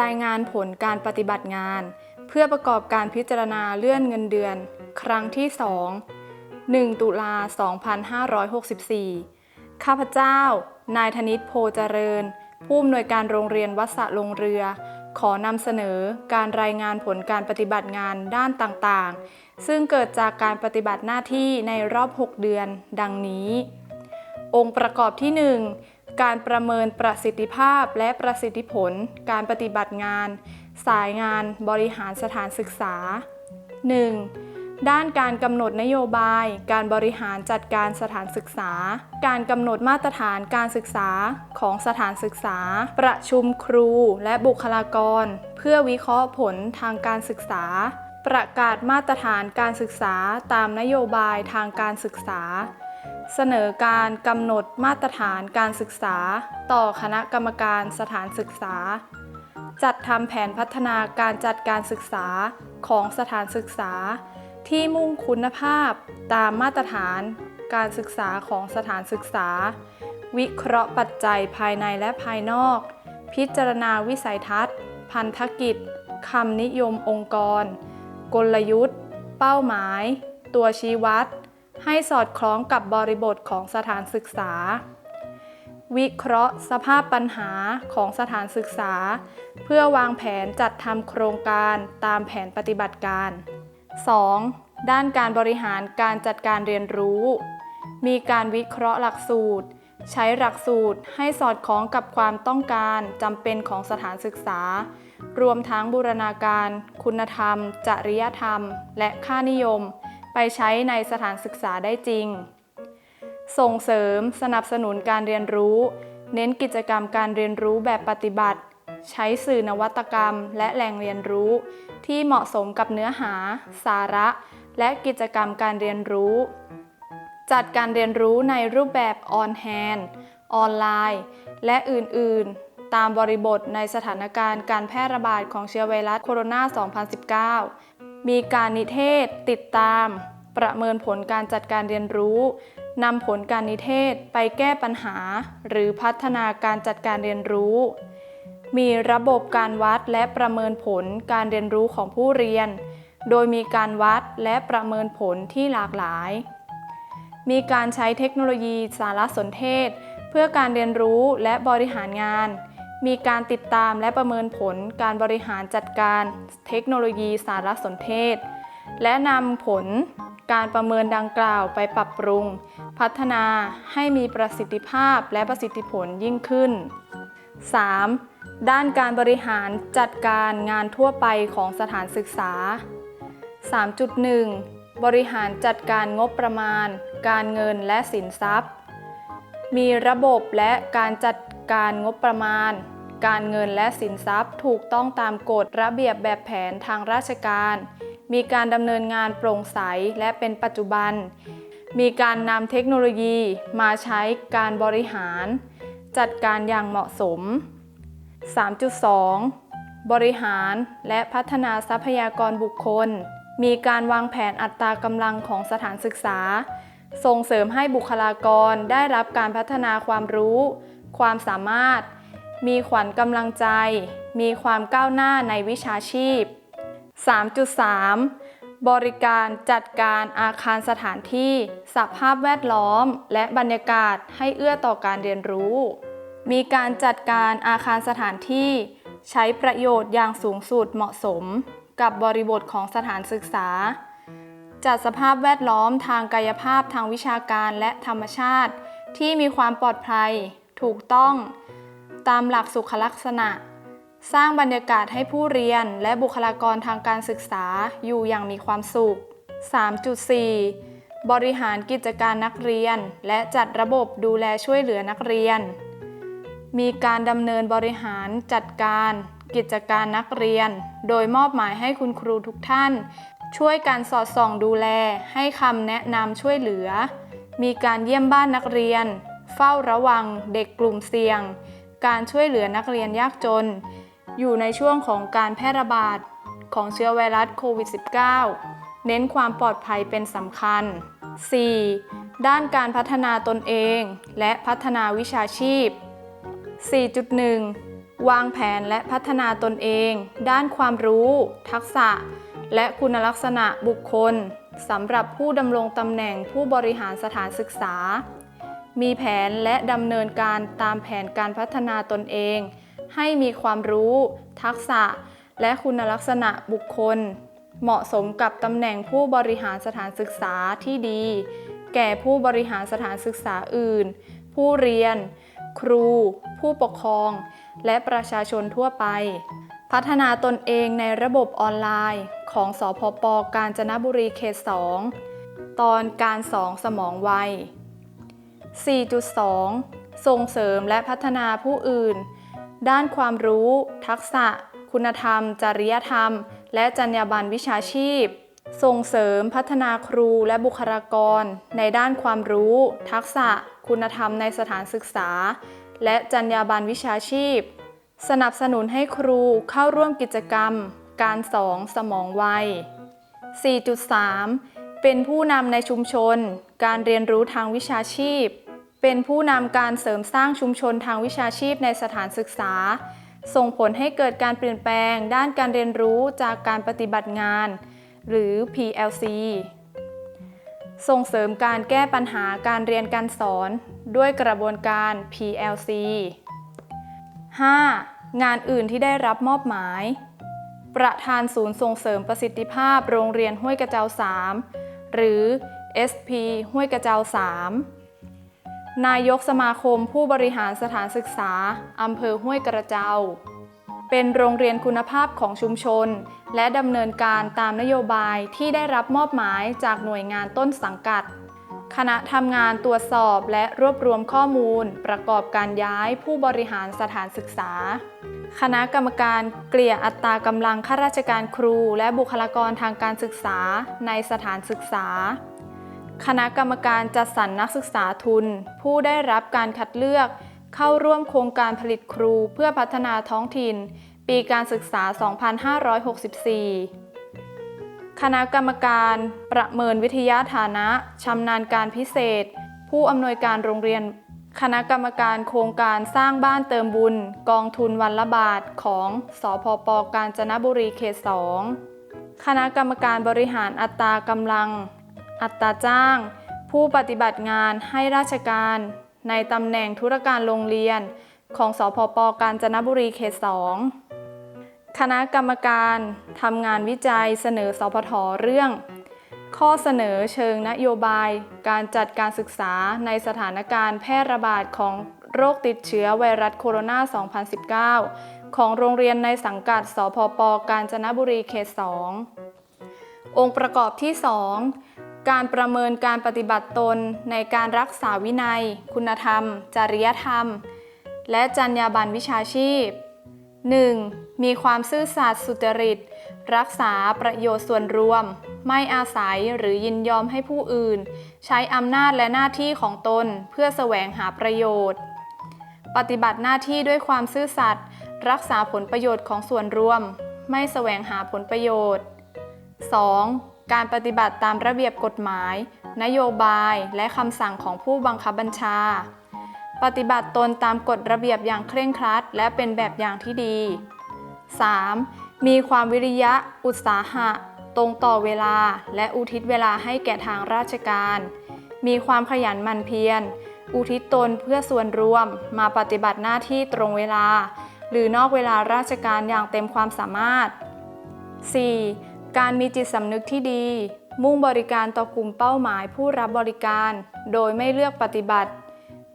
รายงานผลการปฏิบัติงาน เพื่อประกอบการพิจารณาเลื่อนเงินเดือน ครั้งที่ 2 1 ตุลา 2564 ข้าพเจ้า นายธนิตโพเจริญ ผู้อำนวยการโรงเรียนวัดสะลงเรือ ขอนำเสนอการรายงานผลการปฏิบัติงานด้านต่างๆ ซึ่งเกิดจากการปฏิบัติหน้าที่ในรอบ 6 เดือน ดังนี้ องค์ประกอบที่ 1 การประเมินประสิทธิภาพและประสิทธิผล การปฏิบัติงาน สายงานบริหารสถานศึกษา 1. ด้านการกำหนดนโยบาย การบริหารจัดการสถานศึกษา การกำหนดมาตรฐานการศึกษาของสถานศึกษา ประชุมครูและบุคลากร เพื่อวิเคราะห์ผลทางการศึกษา ประกาศมาตรฐานการศึกษาตามนโยบายทางการศึกษา เสนอการกำหนดมาตรฐานการศึกษา ต่อคณะกรรมการสถานศึกษา จัดทำแผนพัฒนาการจัดการศึกษาของสถานศึกษา ที่มุ่งคุณภาพตามมาตรฐานการศึกษาของสถานศึกษา วิเคราะห์ปัจจัยภายในและภายนอก พิจารณาวิสัยทัศน์ พันธกิจคำนิยมองค์กร กลยุทธ์ เป้าหมาย ตัวชี้วัด ให้สอดคล้องกับบริบทของสถานศึกษา วิเคราะห์สภาพปัญหาของสถานศึกษา เพื่อวางแผนจัดทำโครงการตามแผนปฏิบัติการ 2. ด้านการบริหารการจัดการเรียนรู้ มีการวิเคราะห์หลักสูตร ใช้หลักสูตรให้สอดคล้องกับความต้องการจำเป็นของสถานศึกษา รวมทั้งบูรณาการ คุณธรรม จริยธรรม และค่านิยม ไปใช้ในสถานศึกษาได้จริง ส่งเสริมสนับสนุนการเรียนรู้ เน้นกิจกรรมการเรียนรู้แบบปฏิบัติ ใช้สื่อนวัตกรรม และแหล่งเรียนรู้ ที่เหมาะสมกับเนื้อหา สาระ และกิจกรรมการเรียนรู้ จัดการเรียนรู้ในรูปแบบออนแฮนออนไลน์ และอื่น ๆตามบริบทในสถานการณ์การแพร่ระบาดของเชื้อไวรัสโคโรนา 2019 มีการนิเทศ ติดตาม ประเมินผลการจัดการเรียนรู้นำผลการนิเทศไปแก้ปัญหา หรือพัฒนาการจัดการเรียนรู้ มีระบบการวัดและประเมินผลการเรียนรู้ของผู้เรียน โดยมีการวัดและประเมินผลที่หลากหลาย มีการใช้เทคโนโลยีสารสนเทศ เพื่อการเรียนรู้และบริหารงาน มีการติดตามและประเมินผลการบริหารจัดการเทคโนโลยีสารสนเทศ และนำผลการประเมินดังกล่าวไปปรับปรุง พัฒนาให้มีประสิทธิภาพและประสิทธิผลยิ่งขึ้น 3. ด้านการบริหารจัดการงานทั่วไปของสถานศึกษา 3.1 บริหารจัดการงบประมาณ การเงินและสินทรัพย์ มีระบบและการจัดการงบประมาณ การเงินและสินทรัพย์ ถูกต้องตามกฎระเบียบแบบแผนทางราชการ มีการดำเนินงานโปร่งใสและเป็นปัจจุบัน มีการนำเทคโนโลยีมาใช้การบริหาร จัดการอย่างเหมาะสม 3.2 บริหารและพัฒนาทรัพยากรบุคคล มีการวางแผนอัตรากำลังของสถานศึกษา ส่งเสริมให้บุคลากรได้รับการพัฒนาความรู้ ความสามารถ มีขวัญกำลังใจ มีความก้าวหน้าในวิชาชีพ 3.3 บริการจัดการอาคารสถานที่สภาพแวดล้อม และบรรยากาศให้เอื้อต่อการเรียนรู้ มีการจัดการอาคารสถานที่ ใช้ประโยชน์อย่างสูงสุดเหมาะสม กับบริบทของสถานศึกษา จัดสภาพแวดล้อมทางกายภาพทางวิชาการและธรรมชาติ ที่มีความปลอดภัย ถูกต้อง ตามหลักสุขลักษณะ สร้างบรรยากาศให้ผู้เรียนและบุคลากรทางการศึกษาอยู่อย่างมีความสุข 3.4 บริหารกิจการนักเรียน และจัดระบบดูแลช่วยเหลือนักเรียน มีการดำเนินบริหารจัดการ กิจการนักเรียน โดยมอบหมายให้คุณครูทุกท่าน ช่วยการสอดส่องดูแล ให้คำแนะนำช่วยเหลือ มีการเยี่ยมบ้านนักเรียน เฝ้าระวังเด็กกลุ่มเสี่ยง การช่วยเหลือนักเรียนยากจน อยู่ในช่วงของการแพร่ระบาดของเชื้อไวรัสโควิด -19 เน้นความปลอดภัยเป็นสำคัญ 4. ด้านการพัฒนาตนเองและพัฒนาวิชาชีพ 4.1 วางแผนและพัฒนาตนเอง ด้านความรู้ ทักษะ และคุณลักษณะบุคคลสำหรับผู้ดำรงตำแหน่งผู้บริหารสถานศึกษา มีแผนและดำเนินการตามแผนการพัฒนาตนเอง ให้มีความรู้ ทักษะ และคุณลักษณะบุคคล เหมาะสมกับตำแหน่งผู้บริหารสถานศึกษาที่ดี แก่ผู้บริหารสถานศึกษาอื่น ผู้เรียน ครู ผู้ปกครอง และประชาชนทั่วไป พัฒนาตนเองในระบบออนไลน์ ของสพปกาญจนบุรีเขต 2 ตอนการสองสมองไว 4.2 ส่งเสริมและพัฒนาผู้อื่น ด้านความรู้ ทักษะ คุณธรรม จริยธรรม และจรรยาบรรณวิชาชีพ ส่งเสริมพัฒนาครูและบุคลากร ในด้านความรู้ ทักษะ คุณธรรมในสถานศึกษา และจรรยาบรรณวิชาชีพ สนับสนุนให้ครูเข้าร่วมกิจกรรม การสองสมองไว4.3 เป็นผู้นำในชุมชน การเรียนรู้ทางวิชาชีพ เป็นผู้นำการเสริมสร้างชุมชนทางวิชาชีพในสถานศึกษา ส่งผลให้เกิดการเปลี่ยนแปลงด้านการเรียนรู้จากการปฏิบัติงาน หรือ PLC ส่งเสริมการแก้ปัญหาการเรียนการสอนด้วยกระบวนการ PLC 5. งานอื่นที่ได้รับมอบหมาย ประธานศูนย์ส่งเสริมประสิทธิภาพโรงเรียนห้วยกระเจ้า 3 หรือ SP ห้วยกระเจ้า 3 นายกสมาคมผู้บริหารสถานศึกษา อำเภอห้วยกระเจ้า เป็นโรงเรียนคุณภาพของชุมชน และดำเนินการตามนโยบายที่ได้รับมอบหมายจากหน่วยงานต้นสังกัด คณะทำงานตรวจสอบและรวบรวมข้อมูล ประกอบการย้ายผู้บริหารสถานศึกษา คณะกรรมการเกลี่ยอัตรากำลังข้าราชการครู และบุคลากรทางการศึกษาในสถานศึกษา คณะกรรมการจัดสรรนักศึกษาทุน ผู้ได้รับการคัดเลือก เข้าร่วมโครงการผลิตครูเพื่อพัฒนาท้องถิ่น ปีการศึกษา 2564 คณะกรรมการประเมินวิทยาฐานะชำนาญการพิเศษ ผู้อำนวยการโรงเรียน คณะกรรมการโครงการสร้างบ้านเติมบุญ กองทุนวันละบาทของสพปกาญจนบุรีเขต 2 คณะกรรมการบริหารอัตรากำลัง อัตราจ้าง ผู้ปฏิบัติงานให้ราชการ ในตำแหน่งธุรการโรงเรียน ของสพปกาญจนบุรีเขต2คณะกรรมการทำงานวิจัยเสนอสพทเรื่อง ข้อเสนอเชิงนโยบาย การจัดการศึกษาในสถานการณ์แพร่ระบาดของโรคติดเชื้อไวรัสโคโรนา 2019 ของโรงเรียนในสังกัด สพปกาญจนบุรีเขต 2 องค์ประกอบที่ 2 การประเมินการปฏิบัติตนในการรักษาวินัย คุณธรรม จริยธรรม และจรรยาบรรณวิชาชีพ 1. มีความซื่อสัตย์สุจริต รักษาประโยชน์ส่วนรวม ไม่อาศัยหรือยินยอมให้ผู้อื่น ใช้อำนาจและหน้าที่ของตนเพื่อแสวงหาประโยชน์ ปฏิบัติหน้าที่ด้วยความซื่อสัตย์รักษาผลประโยชน์ของส่วนรวม ไม่แสวงหาผลประโยชน์ 2. การปฏิบัติตามระเบียบกฎหมาย นโยบายและคำสั่งของผู้บังคับบัญชา ปฏิบัติตนตามกฎระเบียบอย่างเคร่งครัด และเป็นแบบอย่างที่ดี 3. มีความวิริยะ อุตสาหะ ตรงต่อเวลา และอุทิศเวลาให้แก่ทางราชการ มีความขยันหมั่นเพียร อุทิศตนเพื่อส่วนรวม มาปฏิบัติหน้าที่ตรงเวลา หรือนอกเวลาราชการอย่างเต็มความสามารถ 4. การมีจิตสำนึกที่ดี มุ่งบริการต่อกลุ่มเป้าหมายผู้รับบริการ โดยไม่เลือกปฏิบัติ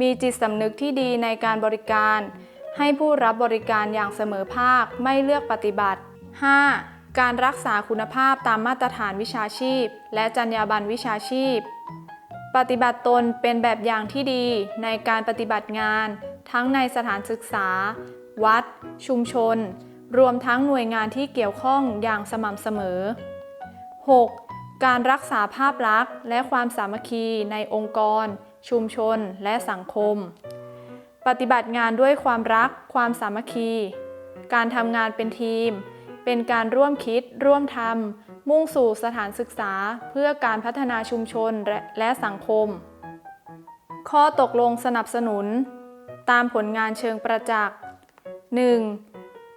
มีจิตสำนึกที่ดีในการบริการ ให้ผู้รับบริการอย่างเสมอภาคไม่เลือกปฏิบัติ 5. การรักษาคุณภาพตามมาตรฐานวิชาชีพ และจรรยาบรรณวิชาชีพ ปฏิบัติตนเป็นแบบอย่างที่ดีในการปฏิบัติงาน ทั้งในสถานศึกษา วัด ชุมชน รวมทั้งหน่วยงานที่เกี่ยวข้องอย่างสม่ำเสมอ 6. การรักษาภาพลักษณ์และความสามัคคีในองค์กร ชุมชน และสังคม ปฏิบัติงานด้วยความรัก ความสามัคคี การทำงานเป็นทีม เป็นการร่วมคิด ร่วมทำมุ่งสู่สถานศึกษาเพื่อการพัฒนาชุมชนและและสังคม ข้อตกลงสนับสนุน ตามผลงานเชิงประจักษ์ 1.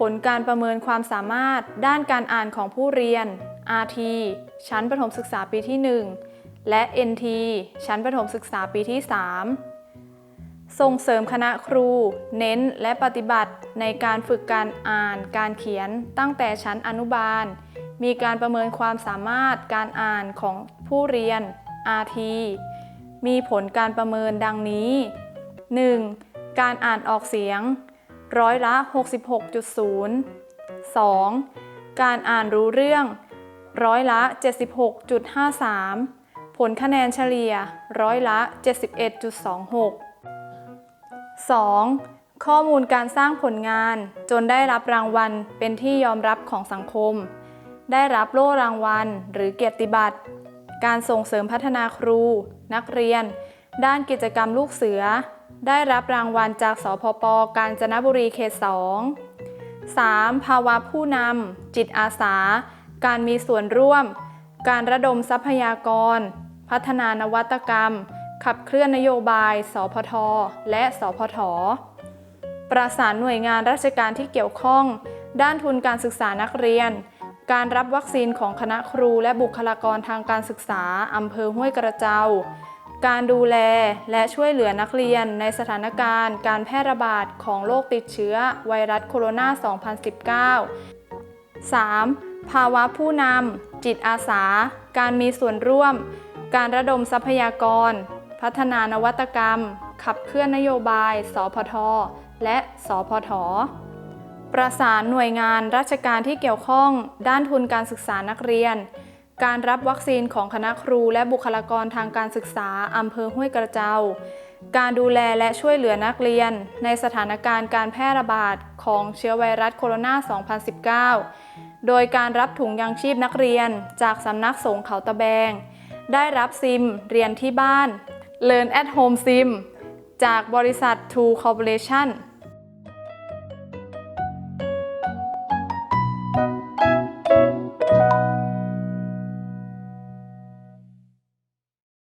ผลการประเมินความสามารถด้านการอ่านของผู้เรียน RT ชั้นประถมศึกษาปีที่ 1 และ NT ชั้นประถมศึกษาปีที่ 3 ส่งเสริมคณะครู เน้นและปฏิบัติในการฝึกการอ่าน การเขียนตั้งแต่ชั้นอนุบาล มีการประเมินความสามารถการอ่านของผู้เรียน RT มีผลการประเมินดังนี้ 1. การอ่านออกเสียง ร้อยละ 66.0 2. การอ่านรู้เรื่อง ร้อยละ 76.53 ผลคะแนนเฉลี่ย ร้อยละ 71.26 2. ข้อมูลการสร้างผลงานจนได้รับรางวัลเป็นที่ยอมรับของสังคม ได้รับโล่รางวัล หรือเกียรติบัตร การส่งเสริมพัฒนาครู นักเรียน ด้านกิจกรรมลูกเสือ ได้รับรางวัลจากสพปกาญจนบุรีเขต2 3. ภาวะผู้นำ จิตอาสา การมีส่วนร่วม การระดมทรัพยากร พัฒนานวัตกรรม ขับเคลื่อนนโยบาย สพท และสพท ประสานหน่วยงานราชการที่เกี่ยวข้อง ด้านทุนการศึกษานักเรียน การรับวัคซีนของคณะครูและบุคลากรทางการศึกษาอำเภอห้วยกระเจ้า การดูแลและช่วยเหลือนักเรียนในสถานการณ์ การแพร่ระบาดของโรคติดเชื้อไวรัสโคโรนา 2019 3. ภาวะผู้นำ จิตอาสา การมีส่วนร่วม การระดมทรัพยากร พัฒนานวัตกรรม ขับเคลื่อนนโยบาย สพท และสพทประสานหน่วยงานราชการที่เกี่ยวข้องด้านทุนการศึกษานักเรียน การรับวัคซีนของคณะครูและบุคลากรทางการศึกษาอำเภอห้วยกระเจ้า การดูแลและช่วยเหลือนักเรียน ในสถานการณ์การแพร่ระบาดของเชื้อไวรัสโคโรนา 2019 โดยการรับถุงยางชีพนักเรียน จากสำนักสงฆ์เขาตะแบง ได้รับซิม เรียนที่บ้าน Learn at Home SIM จากบริษัท True Corporation